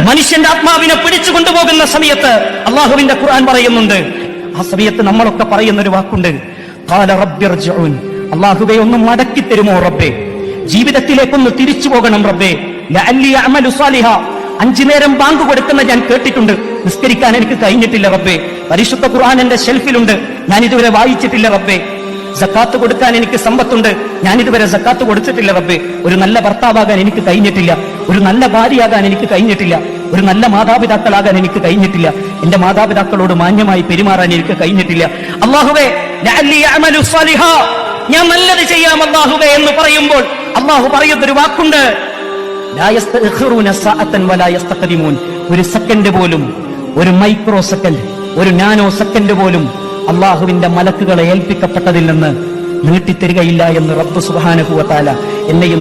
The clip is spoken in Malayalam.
മനുഷ്യന്റെ ആത്മാവിനെ പിടിച്ചു കൊണ്ടുപോകുന്ന സമയത്ത് അള്ളാഹുവിന്റെ ഖുർആൻ പറയുന്നുണ്ട്. ആ സമയത്ത് നമ്മളൊക്കെ പറയുന്ന ഒരു വാക്കുണ്ട്. അള്ളാഹുവെ ഒന്ന് മടക്കി തരുമോ റബ്ബേ? ജീവിതത്തിലേക്കൊന്ന് തിരിച്ചു പോകണം റബ്ബേ. അഞ്ചു നേരം ബാങ്ക് കൊടുക്കുന്ന ഞാൻ കേട്ടിട്ടുണ്ട്. നിസ്കരിക്കാൻ എനിക്ക് കഴിഞ്ഞിട്ടില്ല റബ്ബേ. പരിശുദ്ധ ഖുർആൻ എന്റെ ഷെൽഫിലുണ്ട്. ഞാൻ ഇതുവരെ വായിച്ചിട്ടില്ല റബ്ബേ. സക്കാത്ത് കൊടുക്കാൻ എനിക്ക് സമ്പത്തുണ്ട്. ഞാൻ ഇതുവരെ സക്കാത്ത് കൊടുത്തിട്ടില്ല റബ്ബേ. ഒരു നല്ല ഭർത്താവാകാൻ എനിക്ക് കഴിഞ്ഞിട്ടില്ല. ഒരു നല്ല ഭാര്യയാകാൻ എനിക്ക് കഴിഞ്ഞിട്ടില്ല ഒരു നല്ല മാതാപിതാക്കളാകാൻ എനിക്ക് കഴിഞ്ഞിട്ടില്ല എന്റെ മാതാപിതാക്കളോട് മാന്യമായി പെരുമാറാൻ എനിക്ക് കഴിഞ്ഞിട്ടില്ല അള്ളാഹുവേ. ഞാൻ നല്ലത് ചെയ്യാം അള്ളാഹുവേ എന്ന് പറയുമ്പോൾ അള്ളാഹു പറയുന്നൊരു വാക്കുണ്ട്. ഒരു സെക്കൻഡ് പോലും ഒരു മൈക്രോ സെക്കൻഡ് ഒരു നാനോ സെക്കൻഡ് പോലും അള്ളാഹുവിന്റെ മലക്കുകളെ ഏൽപ്പിക്കപ്പെട്ടതിൽ നിന്ന് നീട്ടിത്തരികയില്ല എന്ന് റബ്ബ് സുബാനുഭവത്താല എന്നെയും